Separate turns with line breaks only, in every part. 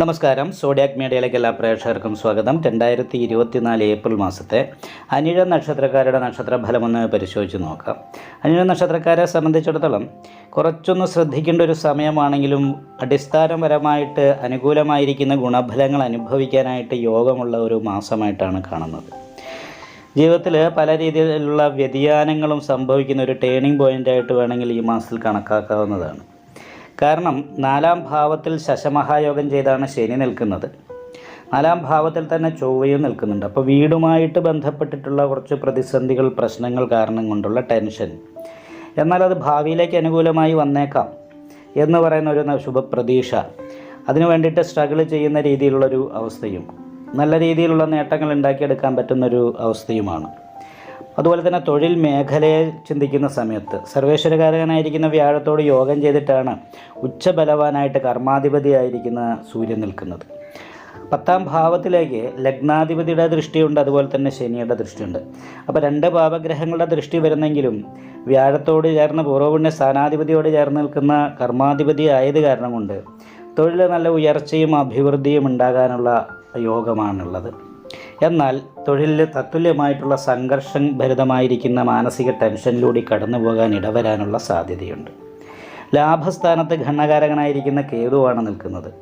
നമസ്കാരം. സോഡിയാക് മീഡിയയിലേക്ക് എല്ലാ പ്രേക്ഷകർക്കും സ്വാഗതം. രണ്ടായിരത്തി ഇരുപത്തിനാല് ഏപ്രിൽ മാസത്തെ അനിഴ നക്ഷത്രക്കാരുടെ നക്ഷത്രഫലമൊന്ന് പരിശോധിച്ച് നോക്കാം. അനിഴ നക്ഷത്രക്കാരെ സംബന്ധിച്ചിടത്തോളം കുറച്ചൊന്ന് ശ്രദ്ധിക്കേണ്ട ഒരു സമയമാണെങ്കിലും അടിസ്ഥാനപരമായിട്ട് അനുകൂലമായിരിക്കുന്ന ഗുണഫലങ്ങൾ അനുഭവിക്കാനായിട്ട് യോഗമുള്ള ഒരു മാസമായിട്ടാണ് കാണുന്നത്. ജീവിതത്തിൽ പല രീതിയിലുള്ള വ്യതിയാനങ്ങളും സംഭവിക്കുന്ന ഒരു ടേണിംഗ് പോയിന്റായിട്ട് വേണമെങ്കിൽ ഈ മാസത്തിൽ കണക്കാക്കാവുന്നതാണ്. കാരണം നാലാം ഭാവത്തിൽ ശശമഹായോഗം ചെയ്താണ് ശനി നിൽക്കുന്നത്. നാലാം ഭാവത്തിൽ തന്നെ ചൊവ്വയും നിൽക്കുന്നുണ്ട്. അപ്പോൾ വീടുമായിട്ട് ബന്ധപ്പെട്ടിട്ടുള്ള കുറച്ച് പ്രതിസന്ധികൾ പ്രശ്നങ്ങൾ കാരണം കൊണ്ടുള്ള ടെൻഷൻ. എന്നാൽ അത് ഭാവിയിലേക്ക് അനുകൂലമായി വന്നേക്കാം എന്ന് പറയുന്ന ഒരു ശുഭപ്രതീക്ഷ. അതിനു വേണ്ടിയിട്ട് സ്ട്രഗിൾ ചെയ്യുന്ന രീതിയിലുള്ളൊരു അവസ്ഥയും നല്ല രീതിയിലുള്ള നേട്ടങ്ങൾ ഉണ്ടാക്കിയെടുക്കാൻ പറ്റുന്നൊരു അവസ്ഥയുമാണ്. അതുപോലെ തന്നെ തൊഴിൽ മേഖലയെ ചിന്തിക്കുന്ന സമയത്ത് സർവേശ്വരകാരകനായിരിക്കുന്ന വ്യാഴത്തോട് യോഗം ചെയ്തിട്ടാണ് ഉച്ചബലവാനായിട്ട് കർമാധിപതിയായിരിക്കുന്ന സൂര്യൻ നിൽക്കുന്നത്. പത്താം ഭാവത്തിലേക്ക് ലഗ്നാധിപതിയുടെ ദൃഷ്ടിയുണ്ട് അതുപോലെ തന്നെ ശനിയുടെ ദൃഷ്ടിയുണ്ട്. അപ്പോൾ രണ്ട് പാപഗ്രഹങ്ങളുടെ ദൃഷ്ടി വരുന്നെങ്കിലും വ്യാഴത്തോട് ചേർന്ന് പൂർവപുണ്യ സ്ഥാനാധിപതിയോട് ചേർന്ന് നിൽക്കുന്ന കർമാധിപതി ആയത് കാരണം കൊണ്ട് തൊഴിൽ നല്ല ഉയർച്ചയും അഭിവൃദ്ധിയും ഉണ്ടാകാനുള്ള യോഗമാണുള്ളത്. എന്നാൽ തൊഴിലിൽ തത്തുല്യമായിട്ടുള്ള സംഘർഷം ഭരിതമായിരിക്കുന്ന മാനസിക ടെൻഷനിലൂടെ കടന്നു പോകാൻ ഇടവരാനുള്ള സാധ്യതയുണ്ട്. ലാഭസ്ഥാനത്ത് ഘണ്ണകാരകനായിരിക്കുന്ന കേതുവാണ് നിൽക്കുന്നത്.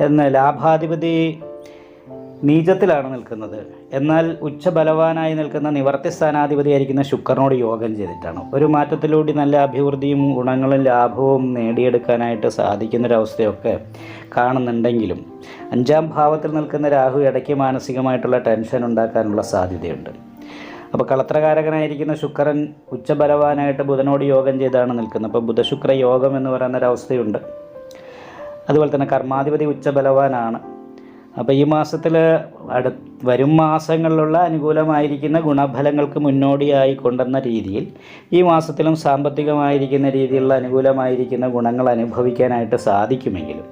എന്ന് ലാഭാധിപതി നീചത്തിലാണ് നിൽക്കുന്നത്. എന്നാൽ ഉച്ചബലവാനായി നിൽക്കുന്ന നിവർത്തി സ്ഥാനാധിപതിയായിരിക്കുന്ന ശുക്രനോട് യോഗം ചെയ്തിട്ടാണ്. ഒരു മാറ്റത്തിലൂടെ നല്ല അഭിവൃദ്ധിയും ഗുണങ്ങളും ലാഭവും നേടിയെടുക്കാനായിട്ട് സാധിക്കുന്നൊരവസ്ഥയൊക്കെ കാണുന്നുണ്ടെങ്കിലും അഞ്ചാം ഭാവത്തിൽ നിൽക്കുന്ന രാഹു ഇടയ്ക്ക് മാനസികമായിട്ടുള്ള ടെൻഷൻ ഉണ്ടാക്കാനുള്ള സാധ്യതയുണ്ട്. അപ്പോൾ കളത്രകാരകനായിരിക്കുന്ന ശുക്രൻ ഉച്ചബലവാനായിട്ട് ബുധനോട് യോഗം ചെയ്താണ് നിൽക്കുന്നത്. അപ്പോൾ ബുധശുക്ര യോഗം എന്ന് പറയുന്ന ഒരവസ്ഥയുണ്ട് അതുപോലെ തന്നെ കർമാധിപതി ഉച്ചബലവാനാണ്. അപ്പോൾ ഈ മാസത്തിൽ അടു വരും മാസങ്ങളിലുള്ള അനുകൂലമായിരിക്കുന്ന ഗുണഫലങ്ങൾക്ക് മുന്നോടിയായി കൊണ്ടെന്ന രീതിയിൽ ഈ മാസത്തിലും സാമ്പത്തികമായിരിക്കുന്ന രീതിയിലുള്ള അനുകൂലമായിരിക്കുന്ന ഗുണങ്ങൾ അനുഭവിക്കാനായിട്ട് സാധിക്കുമെങ്കിലും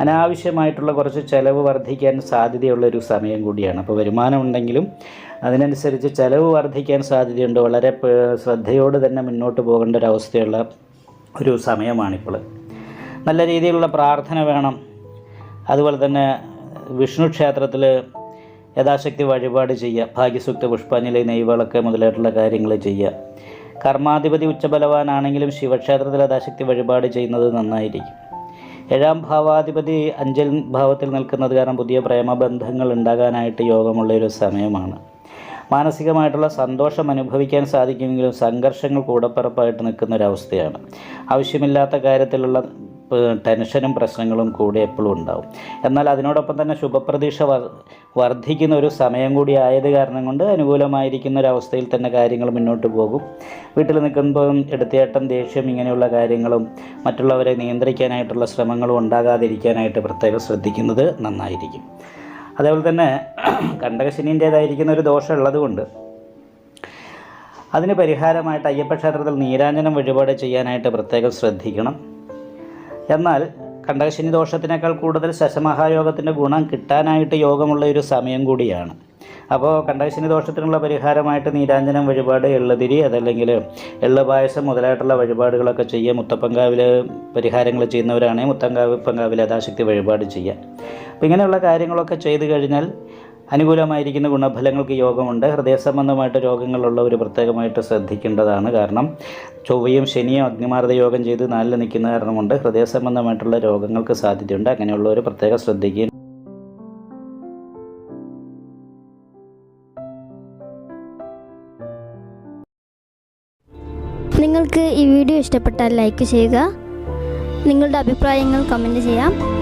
അനാവശ്യമായിട്ടുള്ള കുറച്ച് ചിലവ് വർദ്ധിക്കാൻ സാധ്യതയുള്ള ഒരു സമയം കൂടിയാണ്. അപ്പോൾ വരുമാനം ഉണ്ടെങ്കിലും അതിനനുസരിച്ച് ചിലവ് വർദ്ധിക്കാൻ സാധ്യതയുണ്ട്. വളരെ ശ്രദ്ധയോട് തന്നെ മുന്നോട്ട് പോകേണ്ട ഒരു അവസ്ഥയുള്ള ഒരു സമയമാണിപ്പോൾ നല്ല രീതിയിലുള്ള പ്രാർത്ഥന വേണം. അതുപോലെ തന്നെ വിഷ്ണു ക്ഷേത്രത്തിൽ യഥാശക്തി വഴിപാട് ചെയ്യുക ഭാഗ്യസൂക്ത പുഷ്പാഞ്ജലി നെയ്വളക്ക് മുതലായിട്ടുള്ള കാര്യങ്ങൾ ചെയ്യുക. കർമാധിപതി ഉച്ചബലവാനാണെങ്കിലും ശിവക്ഷേത്രത്തിൽ യഥാശക്തി വഴിപാട് ചെയ്യുന്നത് നന്നായിരിക്കും. ഏഴാം ഭാവാധിപതി അഞ്ചൽ ഭാവത്തിൽ നിൽക്കുന്നത് കാരണം പുതിയ പ്രേമബന്ധങ്ങൾ ഉണ്ടാകാനായിട്ട് യോഗമുള്ള ഒരു സമയമാണ്. മാനസികമായിട്ടുള്ള സന്തോഷം അനുഭവിക്കാൻ സാധിക്കുമെങ്കിലും സംഘർഷങ്ങൾ കൂടപ്പിറപ്പായിട്ട് നിൽക്കുന്ന ഒരവസ്ഥയാണ് ആവശ്യമില്ലാത്ത കാര്യത്തിലുള്ള ടെൻഷനും പ്രശ്നങ്ങളും കൂടെ എപ്പോഴും ഉണ്ടാവും. എന്നാൽ അതിനോടൊപ്പം തന്നെ ശുഭപ്രതീക്ഷ വർ വർദ്ധിക്കുന്ന ഒരു സമയം കൂടി ആയത് കാരണം കൊണ്ട് അനുകൂലമായിരിക്കുന്ന ഒരു അവസ്ഥയിൽ തന്നെ കാര്യങ്ങൾ മുന്നോട്ട് പോകും. വീട്ടിൽ നിൽക്കുമ്പോൾ എടുത്തേട്ടം ദേഷ്യം ഇങ്ങനെയുള്ള കാര്യങ്ങളും മറ്റുള്ളവരെ നിയന്ത്രിക്കാനായിട്ടുള്ള ശ്രമങ്ങളും ഉണ്ടാകാതിരിക്കാനായിട്ട് പ്രത്യേകം ശ്രദ്ധിക്കുന്നത് നന്നായിരിക്കും. അതേപോലെ തന്നെ കണ്ടകശനീന്റേതായിരിക്കുന്ന ഒരു ദോഷം ഉള്ളതുകൊണ്ട് അതിന് പരിഹാരമായിട്ട് അയ്യപ്പ ക്ഷേത്രത്തിൽ നീരാഞ്ജനം വഴിപാട് ചെയ്യാനായിട്ട് പ്രത്യേകം ശ്രദ്ധിക്കണം. എന്നാൽ കണ്ടകശനി ദോഷത്തിനേക്കാൾ കൂടുതൽ ശശമഹായോഗത്തിന്റെ ഗുണം കിട്ടാനായിട്ട് യോഗമുള്ള ഒരു സമയം കൂടിയാണ്. അപ്പോൾ കണ്ടകശനി ദോഷത്തിനുള്ള പരിഹാരമായിട്ട് നീരാഞ്ജനം വഴിപാട് എള്ളുതിരി അതല്ലെങ്കിൽ എള്ള് പായസം മുതലായിട്ടുള്ള വഴിപാടുകളൊക്കെ ചെയ്യുക. മുത്തപ്പങ്കാവിൽ പരിഹാരങ്ങൾ ചെയ്യുന്നവരാണെങ്കിൽ മുത്തങ്കാവ് പങ്കാവിൽ യഥാശക്തി വഴിപാട് ചെയ്യുക. അപ്പോൾ ഇങ്ങനെയുള്ള കാര്യങ്ങളൊക്കെ ചെയ്തു കഴിഞ്ഞാൽ അനുകൂലമായിരിക്കുന്ന ഗുണഫലങ്ങൾക്ക് യോഗമുണ്ട്. ഹൃദയ സംബന്ധമായിട്ട് രോഗങ്ങളുള്ളവർ പ്രത്യേകമായിട്ട് ശ്രദ്ധിക്കേണ്ടതാണ്. കാരണം ചൊവ്വയും ശനിയും അഗ്നിമാർദ്ദ യോഗം ചെയ്ത് നാലിൽ നിൽക്കുന്ന കാരണമുണ്ട്. ഹൃദയ സംബന്ധമായിട്ടുള്ള രോഗങ്ങൾക്ക് സാധ്യതയുണ്ട്. അങ്ങനെയുള്ളവർ പ്രത്യേകം ശ്രദ്ധിക്കുക.
നിങ്ങൾക്ക് ഈ വീഡിയോ ഇഷ്ടപ്പെട്ടാൽ ലൈക്ക് ചെയ്യുക. നിങ്ങളുടെ അഭിപ്രായങ്ങൾ കമന്റ് ചെയ്യാം.